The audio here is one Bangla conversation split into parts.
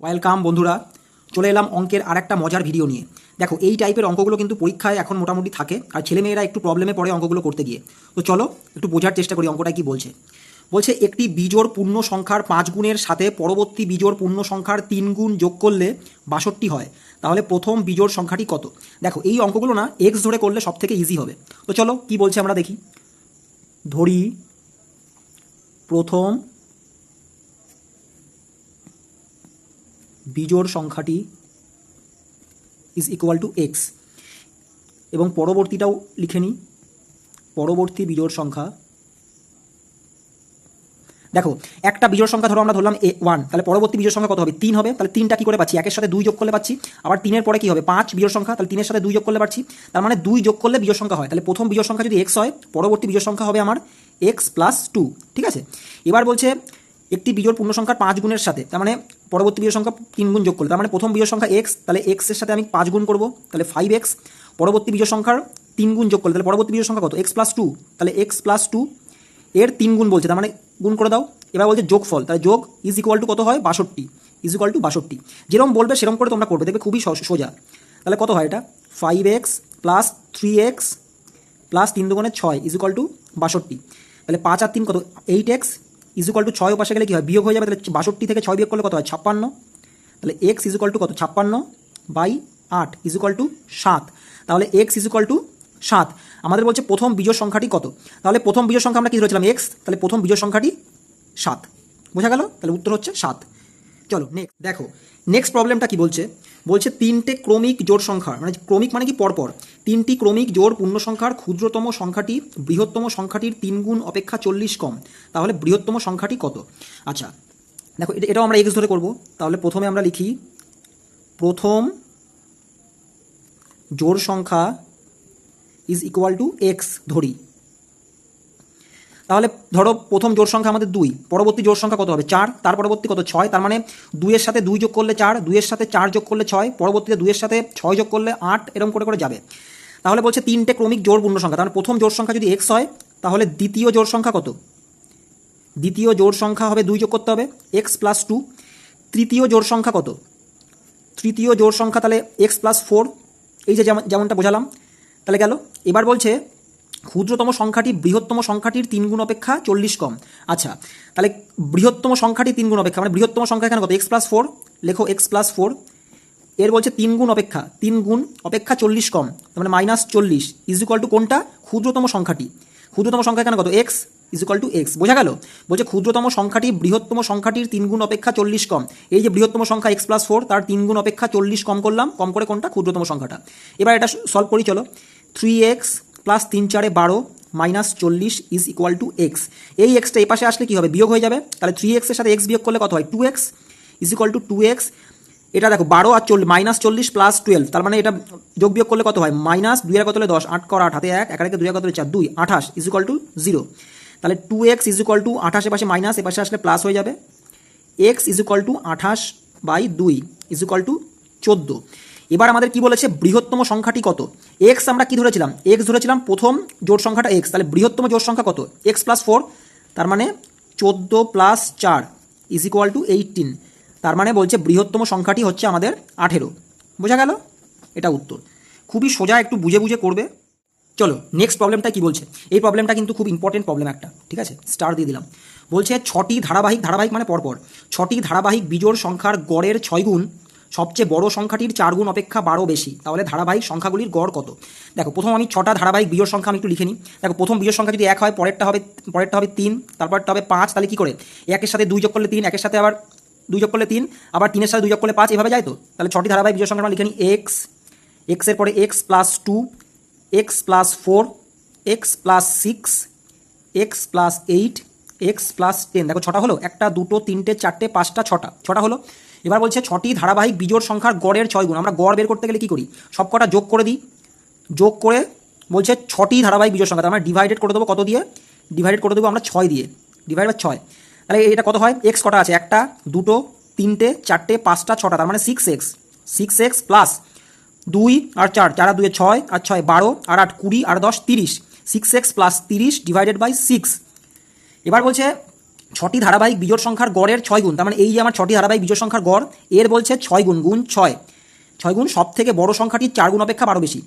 ওয়েলকাম, বন্ধুরা। চলে এলাম অঙ্কের আর একটা মজার ভিডিও নিয়ে। দেখো, এই টাইপের অঙ্কগুলো কিন্তু পরীক্ষায় এখন মোটামুটি থাকে, আর ছেলেমেয়েরা একটু প্রবলেমে পড়ে অঙ্কগুলো করতে গিয়ে। তো চলো, একটু বোঝার চেষ্টা করি অঙ্কটা কি বলছে। বলছে, একটি বিজোড় পূর্ণ সংখ্যার পাঁচ গুণের সাথে পরবর্তী বিজোড় পূর্ণ সংখ্যার তিন গুণ যোগ করলে বাষট্টি হয়। তাহলে প্রথম বিজোড় সংখ্যাটি কত? দেখো, এই অঙ্কগুলো না এক্স ধরে করলে সব থেকে ইজি হবে। তো চলো, কি বলছে আমরা দেখি। ধরি, প্রথম বিজোড় সংখ্যাটি ইজ ইকুয়াল টু এক্স এবং পরবর্তীটাও লিখে নিই। পরবর্তী বিজোড় সংখ্যা। দেখো, একটা বিজোড় সংখ্যা ধরো আমরা ধরলাম এ ওয়ান তাহলে পরবর্তী বিজোড় সংখ্যা কত হবে? তিন হবে। তাহলে তিনটা কি করে পাচ্ছি? একের সাথে দুই যোগ করলে পাচ্ছি। আবার তিনের পরে কি হবে? পাঁচ বিজোড় সংখ্যা। তাহলে তিনের সাথে দুই যোগ করলে পাচ্ছি। তার মানে দুই যোগ করলে বিজোড় সংখ্যা হয়। তাহলে প্রথম বিজোড় সংখ্যা যদি এক্স হয়, পরবর্তী বিজোড় সংখ্যা হবে আমার এক্স প্লাস টু ঠিক আছে? এবার বলছে একটি বিজোড় পূর্ণ সংখ্যার পাঁচ গুণের সাথে, তার মানে পরবর্তী বিজোড় সংখ্যা তিন গুণ যোগ করলে, তার মানে প্রথম বিজোড় সংখ্যা এক্স তাহলে এক্সের সাথে আমি পাঁচ গুণ করব, তাহলে ফাইভ এক্স পরবর্তী বিজোড় সংখ্যার তিন গুণ যোগ করলে, তাহলে পরবর্তী বিজোড় সংখ্যা কত? এক্স প্লাস টু তাহলে এক্স প্লাস টু এর তিন গুণ বলছে, তার মানে গুণ করে দাও, এবার বলছে যোগফল, তাহলে যোগ ইজ ইকুয়াল টু কত হয়? বাষট্টি ইজ ইকুয়াল টু বাষট্টি, যেরকম বলবে সেরকম করে তোমরা করবে, দেখবে খুবই সোজা, তাহলে কত হয় এটা? Five x plus three x plus তিন দুগুণে ছয় ইজ ইকুয়াল টু বাষট্টি, তাহলে পাঁচ আর তিন কত? Eight x is equal to ছয় পাশে গেলে কী হয়? বিয়োগ হয়ে যাবে, তাহলে বাষট্টি থেকে ছয় বিয়োগ করলে কত হয়? ছাপ্পান্ন। তাহলে এক্স ইজুকাল টু কত? ছাপ্পান্ন বাই আট ইজুকাল টু সাত। তাহলে এক্স ইজুকাল টু সাত। আমাদের বলছে প্রথম বিজোড় সংখ্যাটি কত? তাহলে প্রথম বিজোড় সংখ্যা আমরা কী ধরেছিলাম? এক্স তাহলে প্রথম বিজয় সংখ্যাটি সাত। বোঝা গেল? তাহলে উত্তর হচ্ছে সাত। চলো নেক্সট দেখো। নেক্সট প্রবলেমটা কি বলছে? বলছে তিনটে ক্রমিক জোড় সংখ্যা মানে ক্রমিক মানে কি পরপর? তিনটি ক্রমিক জোড় পূর্ণ সংখ্যার ক্ষুদ্রতম সংখ্যাটি, বৃহত্তম সংখ্যাটির তিন গুণ অপেক্ষা চল্লিশ কম। তাহলে বৃহত্তম সংখ্যাটি কত? আচ্ছা দেখো, এটা, এটাও আমরা এক্স ধরে করব। তাহলে প্রথমে আমরা লিখি, প্রথম জোড় সংখ্যা ইজ ইকুয়াল টু এক্স ধরি। তাহলে ধরো প্রথম জোড় সংখ্যা আমাদের দুই, পরবর্তী জোড় সংখ্যা কত হবে? চার, তার পরবর্তী কত? ছয়, তার মানে দুইয়ের সাথে দুই যোগ করলে চার, দুইয়ের সাথে চার যোগ করলে ছয়, পরবর্তীতে দুইয়ের সাথে ছয় যোগ করলে আট এরকম করে করে যাবে। তাহলে বলছে তিনটে ক্রমিক জোড় পূর্ণ সংখ্যা, তাহলে প্রথম জোড় সংখ্যা যদি এক্স হয়, তাহলে দ্বিতীয় জোড় সংখ্যা কত? দ্বিতীয় জোড় সংখ্যা হবে দুই যোগ করতে হবে এক্স প্লাস টু তৃতীয় জোড় সংখ্যা কত? তৃতীয় জোড় সংখ্যা তাহলে এক্স প্লাস ফোর এই যে যেমন যেমনটা বোঝালাম, তাহলে গেল। এবার বলছে ক্ষুদ্রতম সংখ্যাটি বৃহত্তম সংখ্যাটির তিন গুণ অপেক্ষা চল্লিশ কম। আচ্ছা তাহলে বৃহত্তম সংখ্যাটি তিন গুণ অপেক্ষা মানে বৃহত্তম সংখ্যা এখানে কত? এক্স প্লাস ফোর লেখো এক্স প্লাস ফোর এর বলছে তিন গুণ অপেক্ষা, তিন গুণ অপেক্ষা চল্লিশ কম মানে মাইনাস চল্লিশ ইজ ইকুয়াল টু কোনটা? ক্ষুদ্রতম সংখ্যাটি। ক্ষুদ্রতম সংখ্যা এখানে কত? X is equal to x বোঝা গেল? বলছে ক্ষুদ্রতম সংখ্যাটি বৃহত্তম সংখ্যাটির তিন গুণ অপেক্ষা চল্লিশ কম, এই যে বৃহত্তম সংখ্যা এক্স প্লাস ফোর তার তিন গুণ অপেক্ষা চল্লিশ কম করলাম, কম করে কোনটা? ক্ষুদ্রতম সংখ্যাটা। এবার এটা সলভ করি, চলো। থ্রি এক্স প্লাস তিন চারে বারো মাইনাস চল্লিশ ইজ ইকুয়াল টু এক্স এই এক্সটা এই পাশে আসলে কী হবে? বিয়োগ হয়ে যাবে। তাহলে থ্রি এক্সের সাথে এক্স বিয়োগ করলে কত হয়? Two x is equal to two x এটা দেখো, বারো আর চল্লিশ মাইনাস চল্লিশ প্লাস টুয়েলভ তার মানে এটা যোগ বিয়োগ করলে কত হয়? মাইনাস দুই আর কত হলে দশ, আট কর আট, হাতে এক এক একে দুই আর কত হলে চার, দুই, আঠাশ ইজ ইকুয়াল টু জিরো তাহলে two x is equal to আঠাশ এপাশে মাইনাস এপাশে আসলে প্লাস হয়ে যাবে। এক্স ইজ ইকুয়াল টু আঠাশ বাই দুই ইজ ইকুয়াল টু চোদ্দ। এবার আমাদের কি বলেছে? বৃহত্তম সংখ্যাটি কত? এক্স আমরা কি ধরেছিলাম? এক্স ধরেছিলাম প্রথম জোড় সংখ্যাটা এক্স তাহলে বৃহত্তম জোড় সংখ্যা কত? এক্স প্লাস ফোর তার মানে চোদ্দ প্লাস চার ইজ ইকুয়াল টু এইটিন তার মানে বলছে বৃহত্তম সংখ্যাটি হচ্ছে আমাদের আঠেরো। বোঝা গেল? এটা উত্তর। খুবই সোজা একটু বুঝে বুঝে করবে। চলো নেক্সট প্রবলেমটা কি বলছে? এই প্রবলেমটা কিন্তু খুব ইম্পর্টেন্ট প্রবলেম একটা, ঠিক আছে? স্টার দিয়ে দিলাম। বলছে ছটি ধারাবাহিক ধারাবাহিক মানে পরপর। ছটি ধারাবাহিক বিজোড় সংখ্যার গড়ের ছয় গুণ সবচেয়ে বড় সংখ্যাটির চার গুণ অপেক্ষা বারো বেশি। তাহলে ধারাবাহিক সংখ্যাগুলির গড় কত? দেখো, প্রথম আমি ছটা ধারাবাহিক বিজোড় সংখ্যা আমি একটু লিখে নিই। দেখো, প্রথম বিজোড় সংখ্যা যদি এক হয়, পরেরটা হবে পরেরটা হবে তিন, তারপরটা হবে পাঁচ, তাহলে কি করে? একের সাথে দুই যোগ করলে তিন, একের সাথে আবার দুই যোগ করলে তিন, আবার তিনের সাথে দুই যোগ করলে পাঁচ, এভাবে যায় তো? তাহলে ছটি ধারাবাহিক বিজোড় সংখ্যা আমরা লিখে নিই এক্স এক্সের পরে x plus two x plus four x plus six x plus eight x plus ten দেখো, ছটা হলো? একটা, দুটো, তিনটে, চারটে, পাঁচটা, ছটা। ছটা হলো? এবার বলছে ছটি ধারাবাহিক বিজোড় সংখ্যার গড়ের ছয় গুণ। আমরা গড় বের করতে গেলে কী করি? সব কটা যোগ করে দিই। যোগ করে বলছে ছটি ধারাবাহিক বিজোড় সংখ্যা। আমরা ডিভাইডেড করে দেবো কত দিয়ে? ডিভাইডেড করে দেবো আমরা ছয় দিয়ে। ডিভাইড বাই ছয়। তাহলে এটা কত হয়? এক্স কটা আছে? একটা, দুটো, তিনটে, চারটে, পাঁচটা, ছটা। তার মানে six x six x plus দুই আর চার। চার আর দুয়ে ছয়, আর ছয় বারো, আর আট কুড়ি, আর দশ তিরিশ। সিক্স এক্স প্লাস তিরিশ ডিভাইডেড বাই সিক্স এবার বলছে ছটি ধারাবাহিক বিজোড় সংখ্যার গড়ের ছয় গুণ, তার মানে এই যে আমার ছটি ধারাবাহিক বিজোড় সংখ্যার গড়, এর বলছে ছয় গুণ গুণ ছয়। ছয় গুণ সব থেকে বড় সংখ্যাটি চার গুণ অপেক্ষা বারো বেশি।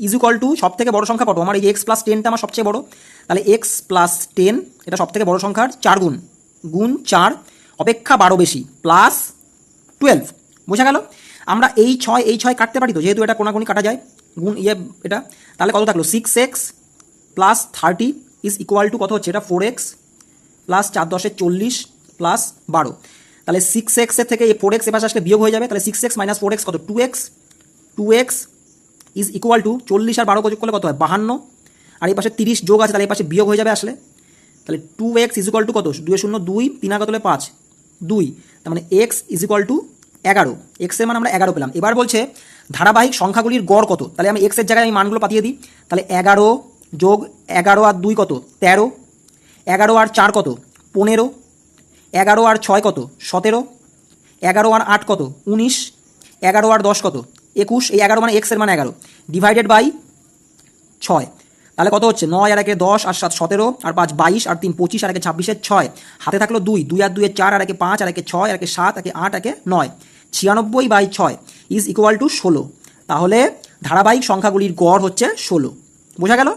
ইজ ইজুকল টু সব থেকে বড় সংখ্যা কত? আমার এই এক্স প্লাস টেনটা আমার সবচেয়ে বড়। তাহলে এক্স প্লাস টেন এটা সব থেকে বড় সংখ্যার চার গুণ গুণ চার, অপেক্ষা বারো বেশি প্লাস টুয়েলভ বোঝা গেল? আমরা এই ছয় এই ছয় কাটতে পারি তো, যেহেতু এটা কোনাকুনি কাটা যায়। গুণ ইয়ে এটা। তাহলে কত থাকল? Six x plus thirty is equal to কত হচ্ছে? এটা ফোর এক্স প্লাস চার দশে চল্লিশ প্লাস বারো। তাহলে সিক্স এক্সের থেকে এই ফোর এক্স এপাশে আসলে বিয়োগ হয়ে যাবে, তাহলে six x minus four x কত? Two x two x is equal to চল্লিশ আর বারো যোগ করলে কত হয়? বাহান্ন। আর এই পাশে তিরিশ যোগ আছে, তাহলে এই পাশে বিয়োগ হয়ে যাবে আসলে। তাহলে two x is equal to কত? দুই শূন্য, দুই, তিন আগত হলে পাঁচ, দুই। তার মানে এক্স ইজ ইকুয়াল টু এগারো। এক্সের মান আমরা এগারো পেলাম। এবার বলছে ধারাবাহিক সংখ্যাগুলির গড় কত? তাহলে আমি এক্সের জায়গায় আমি মানগুলো পাঠিয়ে দিই। তাহলে এগারো যোগ এগারো আর দুই কত? তেরো। এগারো আর চার কত? পনেরো। এগারো আর ছয় কত? সতেরো। এগারো আর আট কত? উনিশ। এগারো আর দশ কত? একুশ। এই এগারো মানে এক্সের মানে এগারো। ডিভাইডেড বাই ছয়। তাহলে কত হচ্ছে? নয় আর একে দশ আর সাত সতেরো আর পাঁচ বাইশ আর তিন পঁচিশ আর একে ছাব্বিশের ছয়। হাতে থাকল দুই। দুই আর দুইয়ের চার আর একে পাঁচ আর একে ছয় আর একে সাত একে আট একে নয়। ছিয়ানব্বই বাই ছয় ইজ ইকুয়াল টু ষোলো। তাহলে ধারাবাহিক সংখ্যাগুলির গড় হচ্ছে ষোলো। বোঝা গেল?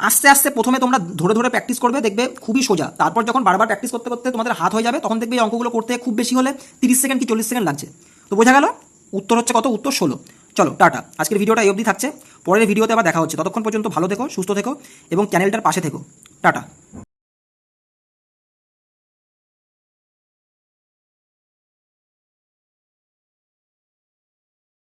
আস্তে আস্তে প্রথমে তোমরা ধরে ধরে প্র্যাকটিস করবে, দেখবে খুবই সোজা। তারপর যখন বারবার প্র্যাকটিস করতে করতে তোমাদের হাত হয়ে যাবে, তখন দেখবে এই অঙ্কগুলো করতে খুব বেশি হলে তিরিশ সেকেন্ড কি চল্লিশ সেকেন্ড লাগছে। তো বোঝা গেল? উত্তর হচ্ছে কত? উত্তর ষোলো। চলো, টাটা। আজকের ভিডিওটা এই অবধি থাকছে। পরের ভিডিওতে আবার দেখা হচ্ছে। ততক্ষণ পর্যন্ত ভালো থেকো, সুস্থ থেকো, এবং চ্যানেলটার পাশে থেকো। টাটা।